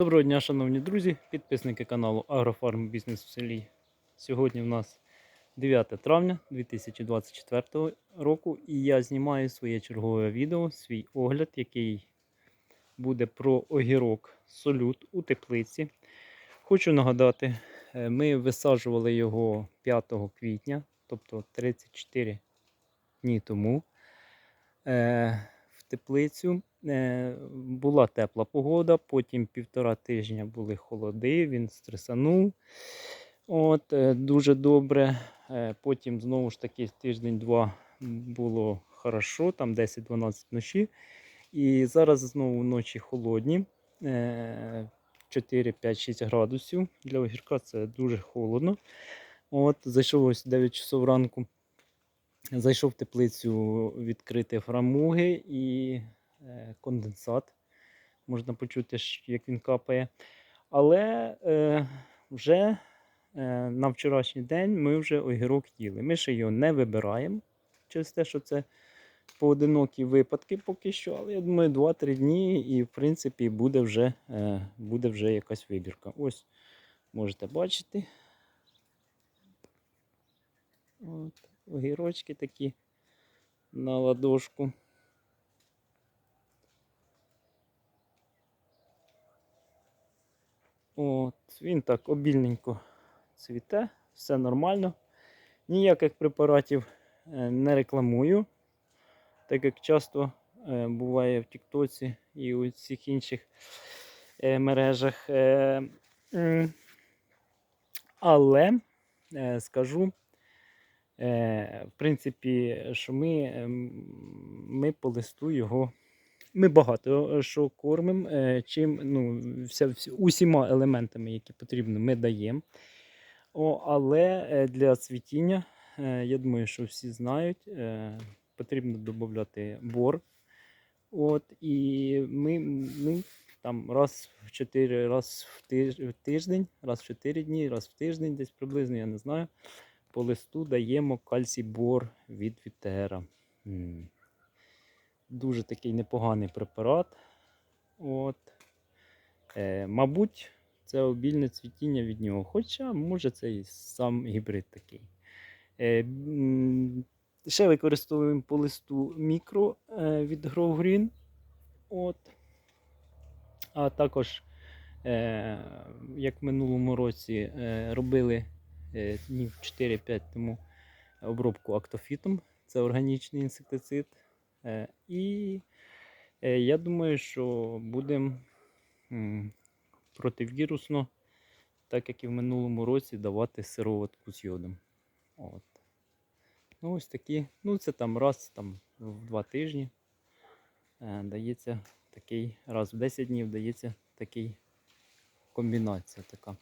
Доброго дня, шановні друзі, підписники каналу Агрофарм Бізнес в селі. Сьогодні в нас 9 травня 2024 року і я знімаю своє чергове відео, свій огляд, який буде про огірок солют у теплиці. Хочу нагадати, е, ми висаджували його 5 квітня, тобто 34 дні тому. Теплицю. Е, була тепла погода, потім півтора тижня були холоди, він стресанув. От, е, дуже добре. Е, потім знову ж таки тиждень-два було хорошо, там 10-12 ночі. І зараз знову ночі холодні. Е, 4, 5, 6 градусів. Для огірка це дуже холодно. От, зайшов ось 9 часов ранку. Зайшов в теплицю відкрити фрамуги і е, конденсат. Можна почути, як він капає. Але е, вже е, на вчорашній день ми вже огірок їли. Ми ще його не вибираємо через те, що це поодинокі випадки поки що. Але я думаю, 2-3 дні і в принципі буде вже, е, буде вже якась вибірка. Ось можете бачити. От, огірочки такі на ладошку. От, він так обільненько цвіте, все нормально. Ніяких препаратів е, не рекламую, так як часто е, буває в Тіктоці і у всіх інших е, мережах. Але скажу, в принципі, що ми, ем, ми по листу його. Ми багато е, що кормимо, е, чим ну, вся, усіма елементами, які потрібно, ми даємо. Але е, для цвітіння, е, я думаю, що всі знають, е, потрібно додати бор. От, і ми, ми там раз в 4, раз в тиждень, раз в 4 дні, раз в тиждень, десь приблизно, я не знаю. По листу даємо кальцій бор від Вітера. Дуже такий непоганий препарат. От. Е, мабуть, це обільне цвітіння від нього. Хоча, може, це і сам гібрид такий. Е, ще використовуємо по листу мікро е, від Grow. От. А також, е, як в минулому році, е, робили днів 4-5 тому обробку актофітом. Це органічний інсектицид. Е, І е, я думаю, що будемо противірусно, так як і в минулому році, давати сироватку з йодом. От. Ну, ось такі. Ну, це там раз там, в два тижні е, дається такий, раз в 10 днів дається такий комбінація така.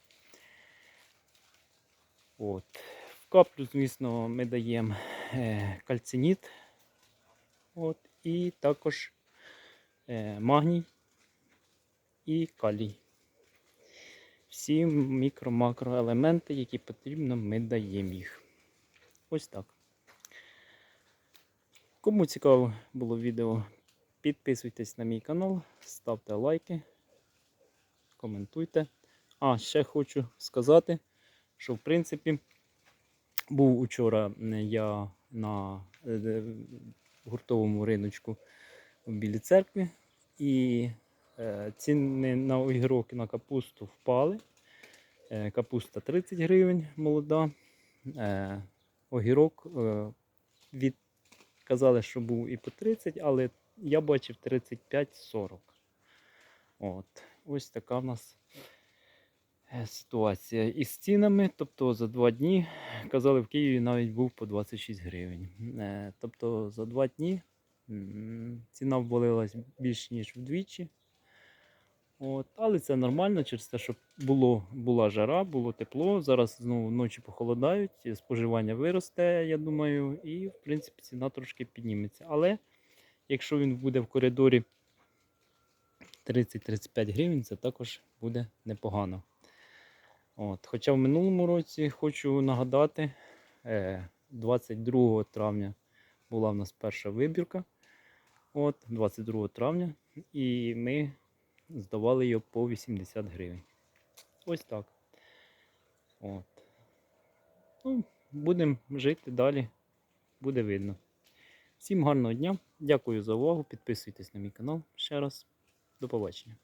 От. В каплю, звісно, ми даємо е, кальциніт. От, і також е, магній і калій. Всі мікро-макроелементи, які потрібно, ми даємо їх. Ось так. Кому цікаво було відео, підписуйтесь на мій канал, ставте лайки, коментуйте. А, ще хочу сказати, що в принципі був учора я на е, гуртовому риночку в Білій церкві. І е, ціни на огірок на капусту впали. Е, капуста 30 гривень молода. Огірок від, казали, що був і по 30, але я бачив 35-40. От. Ось така в нас ситуація. із цінами, тобто за два дні, казали, в Києві навіть був по 26 гривень. Е, Тобто за два дні ціна ввалилась більш ніж вдвічі. От, але це нормально через те, що було, була жара, було тепло. Зараз знову ночі похолодають, споживання виросте, я думаю, і в принципі ціна трошки підніметься. Але якщо він буде в коридорі 30-35 гривень, це також буде непогано. От. Хоча в минулому році хочу нагадати, е, 22 травня була в нас перша вибірка. От, 22 травня. І ми здавали його по 80 гривень. Ось так. От. Ну, будемо жити далі. Буде видно. Всім гарного дня. Дякую за увагу. Підписуйтесь на мій канал ще раз. До побачення.